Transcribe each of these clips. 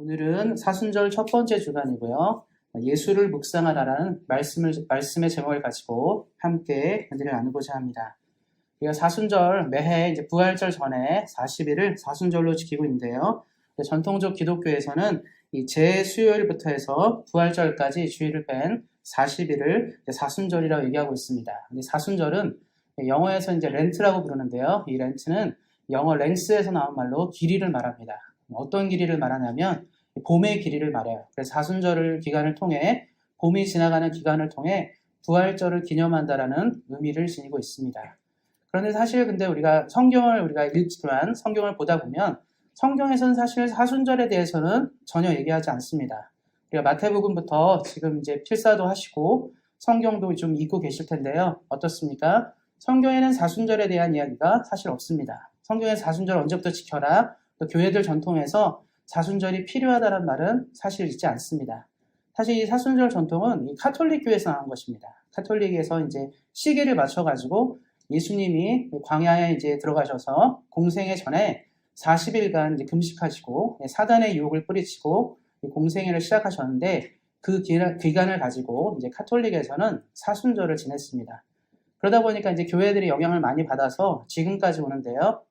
오늘은 사순절 첫 번째 주간이고요. 예수를 묵상하라라는 말씀을, 말씀의 제목을 가지고 함께 은혜를 나누고자 합니다. 우리가 사순절 매해 이제 부활절 전에 40일을 사순절로 지키고 있는데요. 전통적 기독교에서는 이 제 수요일부터 해서 부활절까지 주일을 뺀 40일을 사순절이라고 얘기하고 있습니다. 사순절은 영어에서 이제 렌트라고 부르는데요. 이 렌트는 영어 랭스에서 나온 말로 길이를 말합니다. 어떤 길이를 말하냐면 봄의 길이를 말해요. 그래서 사순절을 기간을 통해 봄이 지나가는 기간을 통해 부활절을 기념한다라는 의미를 지니고 있습니다. 그런데 사실 근데 우리가 성경을 우리가 읽지만 성경을 보다 보면 성경에서는 사실 사순절에 대해서는 전혀 얘기하지 않습니다. 우리가 마태복음부터 지금 이제 필사도 하시고 성경도 좀 읽고 계실 텐데요. 어떻습니까? 성경에는 사순절에 대한 이야기가 사실 없습니다. 성경에 사순절 언제부터 지켜라 또 교회들 전통에서 사순절이 필요하다는 말은 사실 있지 않습니다. 사실 이 사순절 전통은 이 카톨릭 교회에서 나온 것입니다. 카톨릭에서 이제 시계를 맞춰가지고 예수님이 광야에 이제 들어가셔서 공생애 전에 40일간 이제 금식하시고 사단의 유혹을 뿌리치고 공생애를 시작하셨는데 그 기간을 가지고 이제 카톨릭에서는 사순절을 지냈습니다. 그러다 보니까 이제 교회들이 영향을 많이 받아서 지금까지 오는데요.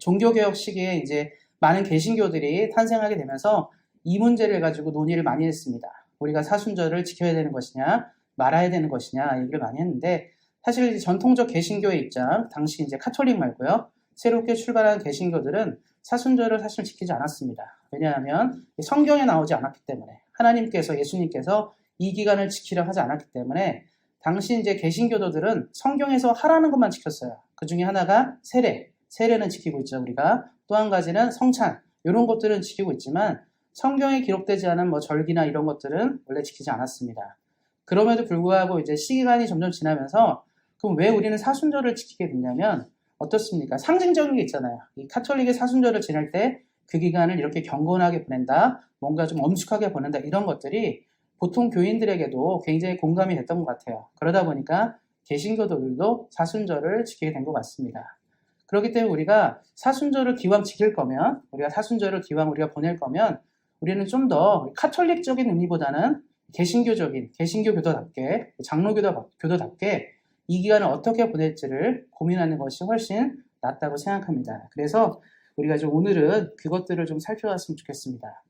종교개혁 시기에 이제 많은 개신교들이 탄생하게 되면서 이 문제를 가지고 논의를 많이 했습니다. 우리가 사순절을 지켜야 되는 것이냐, 말아야 되는 것이냐 얘기를 많이 했는데 사실 전통적 개신교의 입장, 당시 이제 카톨릭 말고요. 새롭게 출발한 개신교들은 사순절을 사실 지키지 않았습니다. 왜냐하면 성경에 나오지 않았기 때문에 하나님께서 예수님께서 이 기간을 지키려 하지 않았기 때문에 당시 이제 개신교도들은 성경에서 하라는 것만 지켰어요. 그 중에 하나가 세례, 세례는 지키고 있죠 우리가 또 한 가지는 성찬 이런 것들은 지키고 있지만 성경에 기록되지 않은 뭐 절기나 이런 것들은 원래 지키지 않았습니다. 그럼에도 불구하고 이제 시간이 점점 지나면서 그럼 왜 우리는 사순절을 지키게 됐냐면 어떻습니까? 상징적인 게 있잖아요. 이 카톨릭의 사순절을 지낼 때 그 기간을 이렇게 경건하게 보낸다, 뭔가 좀 엄숙하게 보낸다 이런 것들이 보통 교인들에게도 굉장히 공감이 됐던 것 같아요. 그러다 보니까 개신교도들도 사순절을 지키게 된 것 같습니다. 그렇기 때문에 우리가 사순절을 기왕 지킬 거면, 우리가 사순절을 기왕 우리가 보낼 거면, 우리는 좀 더 카톨릭적인 의미보다는 개신교적인, 개신교 교도답게, 장로교도 교도답게 이 기간을 어떻게 보낼지를 고민하는 것이 훨씬 낫다고 생각합니다. 그래서 우리가 좀 오늘은 그것들을 좀 살펴봤으면 좋겠습니다.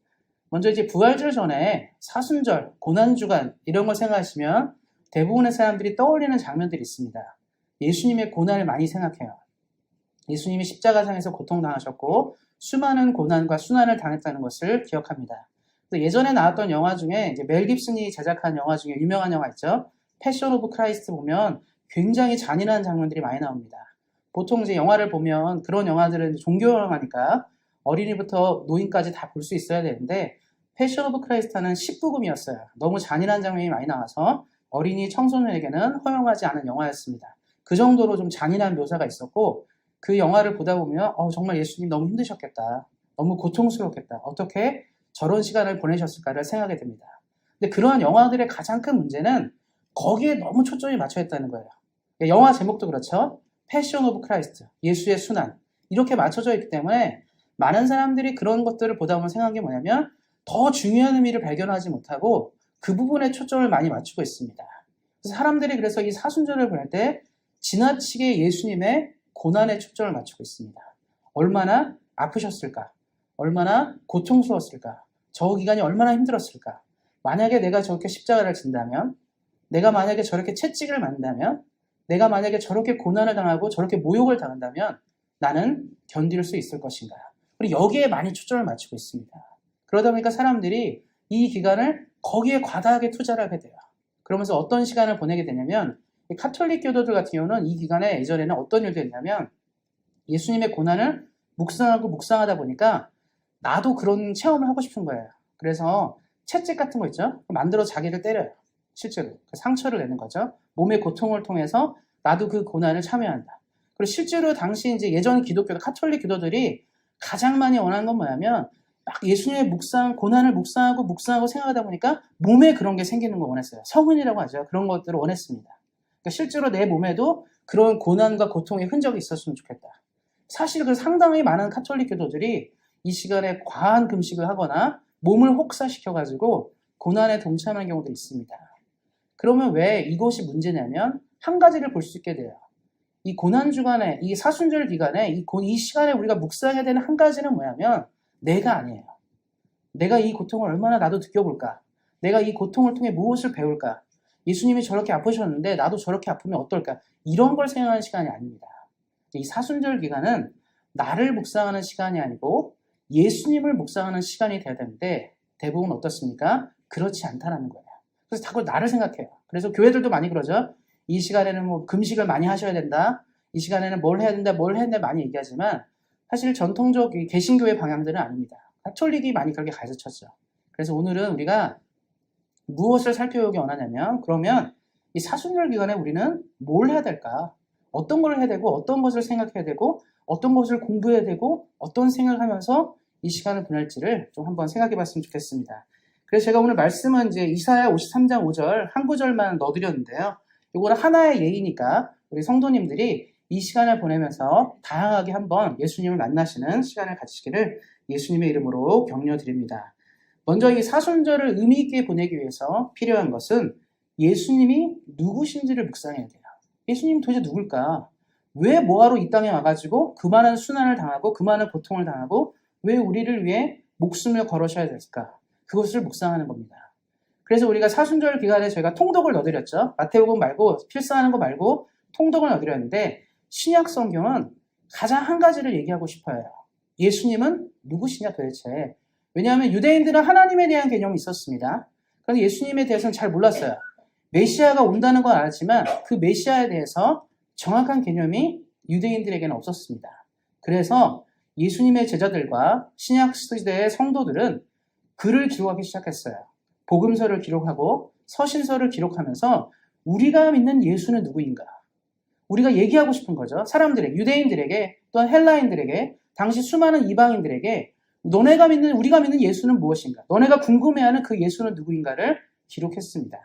먼저 이제 부활절 전에 사순절, 고난주간 이런 걸 생각하시면 대부분의 사람들이 떠올리는 장면들이 있습니다. 예수님의 고난을 많이 생각해요. 예수님이 십자가상에서 고통당하셨고 수많은 고난과 순환을 당했다는 것을 기억합니다. 예전에 나왔던 영화 중에 이제 멜 깁슨이 제작한 영화 중에 유명한 영화 있죠. 패션 오브 크라이스트 보면 굉장히 잔인한 장면들이 많이 나옵니다. 보통 이제 영화를 보면 그런 영화들은 종교 영화니까 어린이부터 노인까지 다 볼 수 있어야 되는데 패션 오브 크라이스트는 10부금이었어요. 너무 잔인한 장면이 많이 나와서 어린이 청소년에게는 허용하지 않은 영화였습니다. 그 정도로 좀 잔인한 묘사가 있었고 그 영화를 보다 보면 어, 정말 예수님 너무 힘드셨겠다. 너무 고통스럽겠다. 어떻게 저런 시간을 보내셨을까를 생각하게 됩니다. 근데 그러한 영화들의 가장 큰 문제는 거기에 너무 초점이 맞춰 있다는 거예요. 영화 제목도 그렇죠. 패션 오브 크라이스트, 예수의 순환. 이렇게 맞춰져 있기 때문에 많은 사람들이 그런 것들을 보다 보면 생각한 게 뭐냐면 더 중요한 의미를 발견하지 못하고 그 부분에 초점을 많이 맞추고 있습니다. 그래서 사람들이 그래서 이 사순절을 보낼 때 지나치게 예수님의 고난에 초점을 맞추고 있습니다. 얼마나 아프셨을까? 얼마나 고통스러웠을까? 저 기간이 얼마나 힘들었을까? 만약에 내가 저렇게 십자가를 진다면, 내가 만약에 저렇게 채찍을 맞는다면, 내가 만약에 저렇게 고난을 당하고 저렇게 모욕을 당한다면 나는 견딜 수 있을 것인가? 그리고 여기에 많이 초점을 맞추고 있습니다. 그러다 보니까 사람들이 이 기간을 거기에 과다하게 투자를 하게 돼요. 그러면서 어떤 시간을 보내게 되냐면 카톨릭 교도들 같은 경우는 이 기간에 예전에는 어떤 일도 했냐면 예수님의 고난을 묵상하고 묵상하다 보니까 나도 그런 체험을 하고 싶은 거예요. 그래서 채찍 같은 거 있죠? 만들어 자기를 때려요. 실제로. 그 상처를 내는 거죠. 몸의 고통을 통해서 나도 그 고난을 참여한다. 그리고 실제로 당시 이제 예전 기독교, 카톨릭 기도들이 가장 많이 원하는 건 뭐냐면 막 예수님의 묵상, 고난을 묵상하고 묵상하고 생각하다 보니까 몸에 그런 게 생기는 걸 원했어요. 성은이라고 하죠. 그런 것들을 원했습니다. 그러니까 실제로 내 몸에도 그런 고난과 고통의 흔적이 있었으면 좋겠다. 사실 그 상당히 많은 카톨릭 교도들이 이 시간에 과한 금식을 하거나 몸을 혹사시켜가지고 고난에 동참하는 경우도 있습니다. 그러면 왜 이것이 문제냐면 한 가지를 볼 수 있게 돼요. 이 고난 주간에, 이 사순절 기간에, 이, 고- 이 시간에 우리가 묵상해야 되는 한 가지는 뭐냐면 내가 아니에요. 내가 이 고통을 얼마나 나도 느껴볼까? 내가 이 고통을 통해 무엇을 배울까? 예수님이 저렇게 아프셨는데 나도 저렇게 아프면 어떨까? 이런 걸 생각하는 시간이 아닙니다. 이 사순절 기간은 나를 묵상하는 시간이 아니고 예수님을 묵상하는 시간이 돼야 되는데 대부분 어떻습니까? 그렇지 않다라는 거예요. 그래서 자꾸 나를 생각해요. 그래서 교회들도 많이 그러죠. 이 시간에는 뭐 금식을 많이 하셔야 된다. 이 시간에는 뭘 해야 된다, 뭘 해야 된다 많이 얘기하지만 사실 전통적 이 개신교의 방향들은 아닙니다. 가톨릭이 많이 그렇게 가르쳤죠. 그래서 오늘은 우리가 무엇을 살펴보기 원하냐면 그러면 이 사순절 기간에 우리는 뭘 해야 될까? 어떤 걸 해야 되고 어떤 것을 생각해야 되고 어떤 것을 공부해야 되고 어떤 생각을 하면서 이 시간을 보낼지를 좀 한번 생각해 봤으면 좋겠습니다. 그래서 제가 오늘 말씀은 이제 이사야 53장 5절 한 구절만 넣어드렸는데요. 이거는 하나의 예이니까 우리 성도님들이 이 시간을 보내면서 다양하게 한번 예수님을 만나시는 시간을 가지시기를 예수님의 이름으로 격려드립니다. 먼저 이 사순절을 의미 있게 보내기 위해서 필요한 것은 예수님이 누구신지를 묵상해야 돼요. 예수님 도대체 누굴까? 왜 뭐하러 이 땅에 와가지고 그 많은 순환을 당하고 그 많은 고통을 당하고 왜 우리를 위해 목숨을 걸으셔야 될까? 그것을 묵상하는 겁니다. 그래서 우리가 사순절 기간에 저희가 통독을 넣어드렸죠. 마태복음 말고 필사하는 거 말고 통독을 넣어드렸는데 신약 성경은 가장 한 가지를 얘기하고 싶어요. 예수님은 누구시냐 도대체. 왜냐하면 유대인들은 하나님에 대한 개념이 있었습니다. 그런데 예수님에 대해서는 잘 몰랐어요. 메시아가 온다는 건 알았지만 그 메시아에 대해서 정확한 개념이 유대인들에게는 없었습니다. 그래서 예수님의 제자들과 신약 시대의 성도들은 글을 기록하기 시작했어요. 복음서를 기록하고 서신서를 기록하면서 우리가 믿는 예수는 누구인가? 우리가 얘기하고 싶은 거죠. 사람들에게, 유대인들에게, 또한 헬라인들에게, 당시 수많은 이방인들에게 너네가 믿는, 우리가 믿는 예수는 무엇인가? 너네가 궁금해하는 그 예수는 누구인가를 기록했습니다.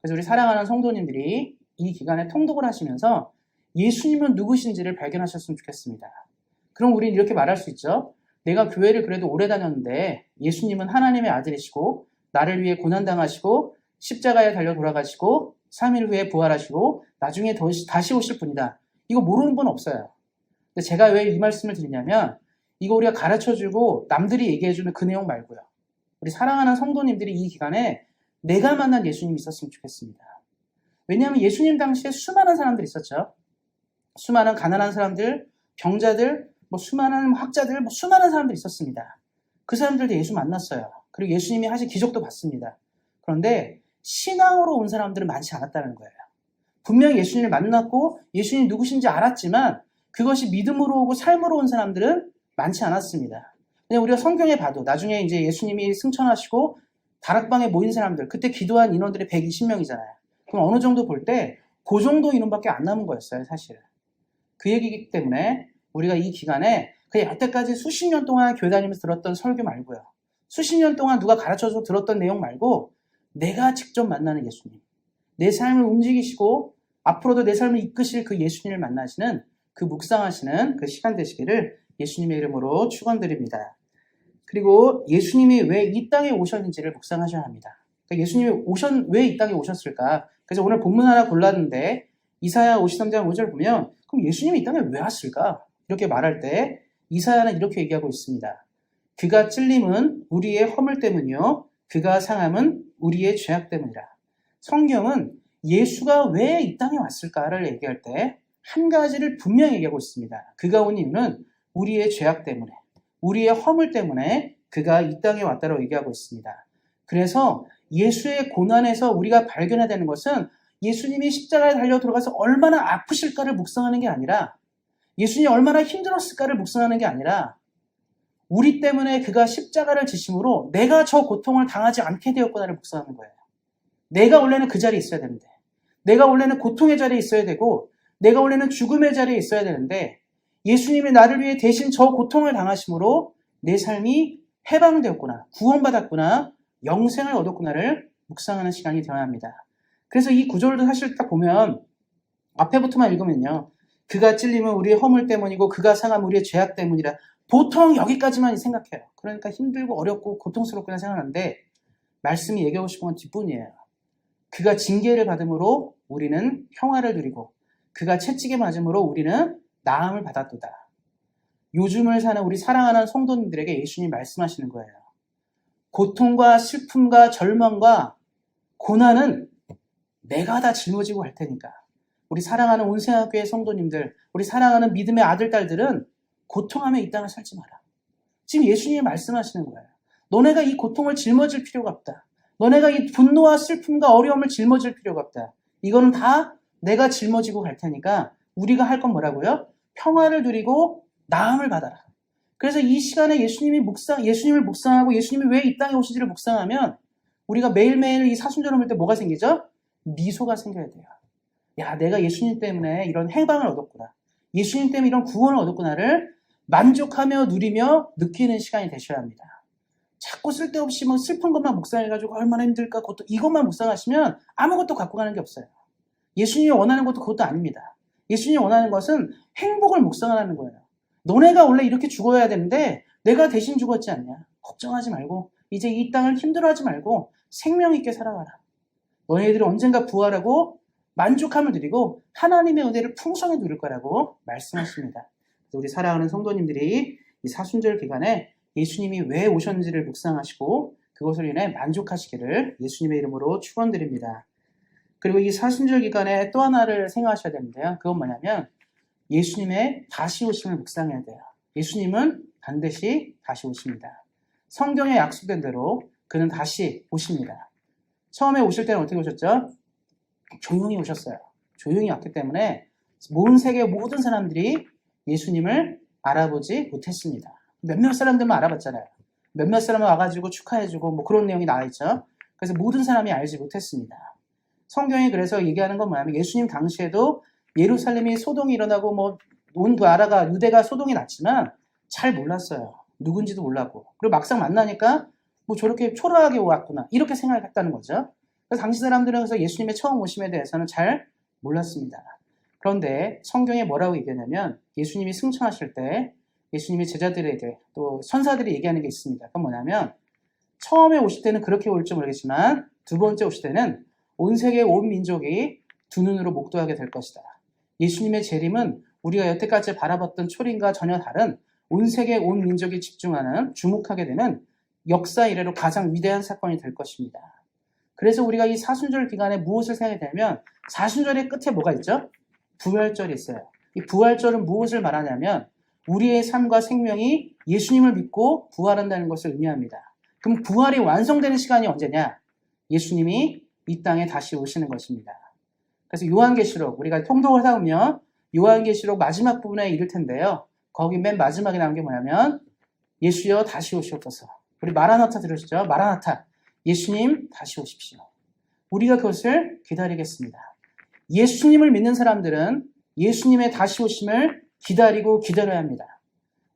그래서 우리 사랑하는 성도님들이 이 기간에 통독을 하시면서 예수님은 누구신지를 발견하셨으면 좋겠습니다. 그럼 우리는 이렇게 말할 수 있죠. 내가 교회를 그래도 오래 다녔는데 예수님은 하나님의 아들이시고 나를 위해 고난당하시고 십자가에 달려 돌아가시고 3일 후에 부활하시고 나중에 다시 오실 분이다. 이거 모르는 분 없어요. 제가 왜 이 말씀을 드리냐면 이거 우리가 가르쳐주고 남들이 얘기해주는 그 내용 말고요. 우리 사랑하는 성도님들이 이 기간에 내가 만난 예수님이 있었으면 좋겠습니다. 왜냐하면 예수님 당시에 수많은 사람들이 있었죠. 수많은 가난한 사람들, 병자들, 뭐 수많은 학자들, 뭐 수많은 사람들이 있었습니다. 그 사람들도 예수 만났어요. 그리고 예수님이 하신 기적도 봤습니다. 그런데 신앙으로 온 사람들은 많지 않았다는 거예요. 분명히 예수님을 만났고 예수님 누구신지 알았지만 그것이 믿음으로 오고 삶으로 온 사람들은 많지 않았습니다. 그냥 우리가 성경에 봐도 나중에 이제 예수님이 승천하시고 다락방에 모인 사람들 그때 기도한 인원들이 120명이잖아요. 그럼 어느 정도 볼 때 그 정도 인원밖에 안 남은 거였어요, 사실. 그 얘기이기 때문에 우리가 이 기간에 그 여태까지 수십 년 동안 교회 다니면서 들었던 설교 말고요. 수십 년 동안 누가 가르쳐서 들었던 내용 말고 내가 직접 만나는 예수님. 내 삶을 움직이시고 앞으로도 내 삶을 이끄실 그 예수님을 만나시는 그 묵상하시는 그 시간 되시기를 예수님의 이름으로 축원드립니다. 그리고 예수님이 왜 이 땅에 오셨는지를 묵상하셔야 합니다. 그러니까 예수님이 오셨, 왜 이 땅에 오셨을까? 그래서 오늘 본문 하나 골랐는데 이사야 53장 5절 보면 그럼 예수님이 이 땅에 왜 왔을까? 이렇게 말할 때 이사야는 이렇게 얘기하고 있습니다. 그가 찔림은 우리의 허물 때문이요. 그가 상함은 우리의 죄악 때문이라. 성경은 예수가 왜 이 땅에 왔을까를 얘기할 때 한 가지를 분명히 얘기하고 있습니다. 그가 온 이유는 우리의 죄악 때문에, 우리의 허물 때문에 그가 이 땅에 왔다고 얘기하고 있습니다. 그래서 예수의 고난에서 우리가 발견해야 되는 것은 예수님이 십자가에 달려 들어가서 얼마나 아프실까를 묵상하는 게 아니라 예수님이 얼마나 힘들었을까를 묵상하는 게 아니라 우리 때문에 그가 십자가를 지심으로 내가 저 고통을 당하지 않게 되었구나를 묵상하는 거예요. 내가 원래는 그 자리에 있어야 되는데 내가 원래는 고통의 자리에 있어야 되고 내가 원래는 죽음의 자리에 있어야 되는데 예수님이 나를 위해 대신 저 고통을 당하심으로 내 삶이 해방되었구나, 구원받았구나, 영생을 얻었구나를 묵상하는 시간이 되어야 합니다. 그래서 이 구절도 사실 딱 보면 앞에부터만 읽으면요. 그가 찔림은 우리의 허물 때문이고 그가 상함 우리의 죄악 때문이라 보통 여기까지만 생각해요. 그러니까 힘들고 어렵고 고통스럽구나 생각하는데 말씀이 얘기하고 싶은 건 뒷분이에요. 그가 징계를 받음으로 우리는 평화를 누리고 그가 채찍에 맞음으로 우리는 나음을 받았도다. 요즘을 사는 우리 사랑하는 성도님들에게 예수님 말씀하시는 거예요. 고통과 슬픔과 절망과 고난은 내가 다 짊어지고 갈 테니까. 우리 사랑하는 온생학교의 성도님들, 우리 사랑하는 믿음의 아들, 딸들은 고통하며 이 땅을 살지 마라. 지금 예수님이 말씀하시는 거예요. 너네가 이 고통을 짊어질 필요가 없다. 너네가 이 분노와 슬픔과 어려움을 짊어질 필요가 없다. 이거는 다 내가 짊어지고 갈 테니까 우리가 할 건 뭐라고요? 평화를 누리고 나음을 받아라. 그래서 이 시간에 예수님이 묵상, 예수님을 묵상하고 예수님이 왜 이 땅에 오신지를 묵상하면 우리가 매일매일 이 사순절을 볼 때 뭐가 생기죠? 미소가 생겨야 돼요. 야, 내가 예수님 때문에 이런 해방을 얻었구나. 예수님 때문에 이런 구원을 얻었구나를 만족하며 누리며 느끼는 시간이 되셔야 합니다. 자꾸 쓸데없이 뭐 슬픈 것만 묵상해가지고 얼마나 힘들까 그것도 이것만 묵상하시면 아무것도 갖고 가는 게 없어요. 예수님이 원하는 것도 그것도 아닙니다. 예수님이 원하는 것은 행복을 묵상하는 거예요. 너네가 원래 이렇게 죽어야 되는데 내가 대신 죽었지 않냐. 걱정하지 말고 이제 이 땅을 힘들어하지 말고 생명 있게 살아가라. 너희들이 언젠가 부활하고 만족함을 누리고 하나님의 은혜를 풍성히 누릴 거라고 말씀하십니다. 우리 사랑하는 성도님들이 이 사순절 기간에 예수님이 왜 오셨는지를 묵상하시고 그것을 인해 만족하시기를 예수님의 이름으로 축원드립니다. 그리고 이 사순절 기간에 또 하나를 생각하셔야 되는데요. 그건 뭐냐면 예수님의 다시 오심을 묵상해야 돼요. 예수님은 반드시 다시 오십니다. 성경에 약속된 대로 그는 다시 오십니다. 처음에 오실 때는 어떻게 오셨죠? 조용히 오셨어요. 조용히 왔기 때문에 온 세계 모든 사람들이 예수님을 알아보지 못했습니다. 몇몇 사람들만 알아봤잖아요. 몇몇 사람은 와가지고 축하해주고 뭐 그런 내용이 나와있죠. 그래서 모든 사람이 알지 못했습니다. 성경이 그래서 얘기하는 건 뭐냐면 예수님 당시에도 예루살렘이 소동이 일어나고 뭐온 나라가 유대가 소동이 났지만 잘 몰랐어요. 누군지도 몰랐고 그리고 막상 만나니까 뭐 저렇게 초라하게 왔구나 이렇게 생각했다는 거죠. 그래서 당시 사람들은 그래서 예수님의 처음 오심에 대해서는 잘 몰랐습니다. 그런데 성경에 뭐라고 얘기하냐면 예수님이 승천하실 때 예수님이 제자들에게 또 선사들이 얘기하는 게 있습니다. 그건 뭐냐면 처음에 오실 때는 그렇게 올지 모르겠지만 두 번째 오실 때는 온 세계 온 민족이 두 눈으로 목도하게 될 것이다. 예수님의 재림은 우리가 여태까지 바라봤던 초림과 전혀 다른 온 세계 온 민족이 집중하는 주목하게 되는 역사 이래로 가장 위대한 사건이 될 것입니다. 그래서 우리가 이 사순절 기간에 무엇을 생각하게 되면 사순절의 끝에 뭐가 있죠? 부활절이 있어요. 이 부활절은 무엇을 말하냐면 우리의 삶과 생명이 예수님을 믿고 부활한다는 것을 의미합니다. 그럼 부활이 완성되는 시간이 언제냐? 예수님이 이 땅에 다시 오시는 것입니다. 그래서 요한계시록 우리가 통독을 하다 보면 요한계시록 마지막 부분에 이를 텐데요. 거기 맨 마지막에 나온 게 뭐냐면 예수여 다시 오시옵소서. 우리 마라나타 들으시죠? 마라나타. 예수님 다시 오십시오. 우리가 그것을 기다리겠습니다. 예수님을 믿는 사람들은 예수님의 다시 오심을 기다리고 기다려야 합니다.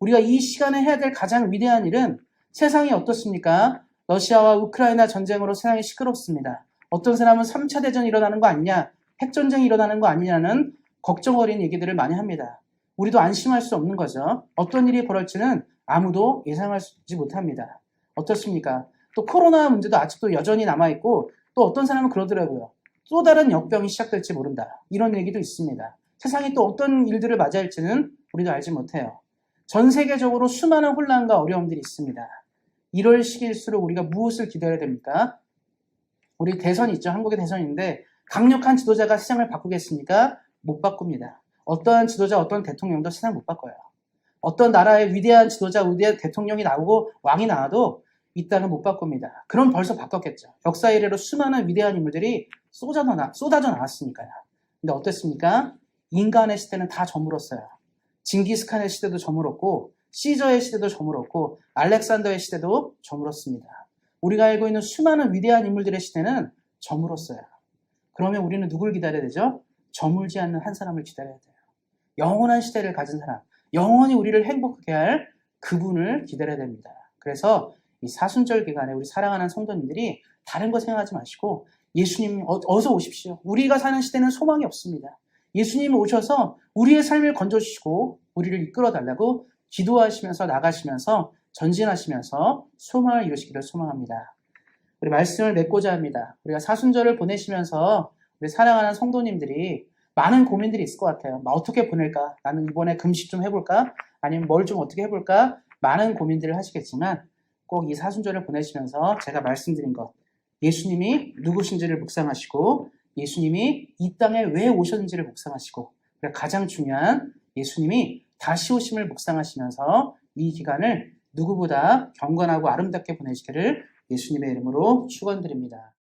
우리가 이 시간에 해야 될 가장 위대한 일은 세상이 어떻습니까? 러시아와 우크라이나 전쟁으로 세상이 시끄럽습니다. 어떤 사람은 3차 대전이 일어나는 거 아니냐, 핵전쟁이 일어나는 거 아니냐는 걱정 어린 얘기들을 많이 합니다. 우리도 안심할 수 없는 거죠. 어떤 일이 벌어질지는 아무도 예상하지 못합니다. 어떻습니까? 또 코로나 문제도 아직도 여전히 남아있고 또 어떤 사람은 그러더라고요. 또 다른 역병이 시작될지 모른다. 이런 얘기도 있습니다. 세상이 또 어떤 일들을 맞이할지는 우리도 알지 못해요. 전 세계적으로 수많은 혼란과 어려움들이 있습니다. 이럴 시기일수록 우리가 무엇을 기다려야 됩니까? 우리 대선이 있죠. 한국의 대선인데 강력한 지도자가 세상을 바꾸겠습니까? 못 바꿉니다. 어떠한 지도자, 어떤 대통령도 세상 못 바꿔요. 어떤 나라의 위대한 지도자, 위대한 대통령이 나오고 왕이 나와도 이 땅은 못 바꿉니다. 그럼 벌써 바꿨겠죠. 역사 이래로 수많은 위대한 인물들이 쏟아져, 나, 쏟아져 나왔으니까요. 근데 어땠습니까? 인간의 시대는 다 저물었어요. 징기스칸의 시대도 저물었고, 시저의 시대도 저물었고, 알렉산더의 시대도 저물었습니다. 우리가 알고 있는 수많은 위대한 인물들의 시대는 저물었어요. 그러면 우리는 누굴 기다려야 되죠? 저물지 않는 한 사람을 기다려야 돼요. 영원한 시대를 가진 사람, 영원히 우리를 행복하게 할 그분을 기다려야 됩니다. 그래서 이 사순절 기간에 우리 사랑하는 성도님들이 다른 거 생각하지 마시고 예수님 어, 어서 오십시오. 우리가 사는 시대는 소망이 없습니다. 예수님 오셔서 우리의 삶을 건져주시고 우리를 이끌어 달라고 기도하시면서 나가시면서 전진하시면서 소망을 이루시기를 소망합니다. 우리 말씀을 맺고자 합니다. 우리가 사순절을 보내시면서 우리 사랑하는 성도님들이 많은 고민들이 있을 것 같아요. 막 어떻게 보낼까? 나는 이번에 금식 좀 해볼까? 아니면 뭘 좀 어떻게 해볼까? 많은 고민들을 하시겠지만 꼭 이 사순절을 보내시면서 제가 말씀드린 것, 예수님이 누구신지를 묵상하시고 예수님이 이 땅에 왜 오셨는지를 묵상하시고 가장 중요한 예수님이 다시 오심을 묵상하시면서 이 기간을 누구보다 경건하고 아름답게 보내시기를 예수님의 이름으로 축원드립니다.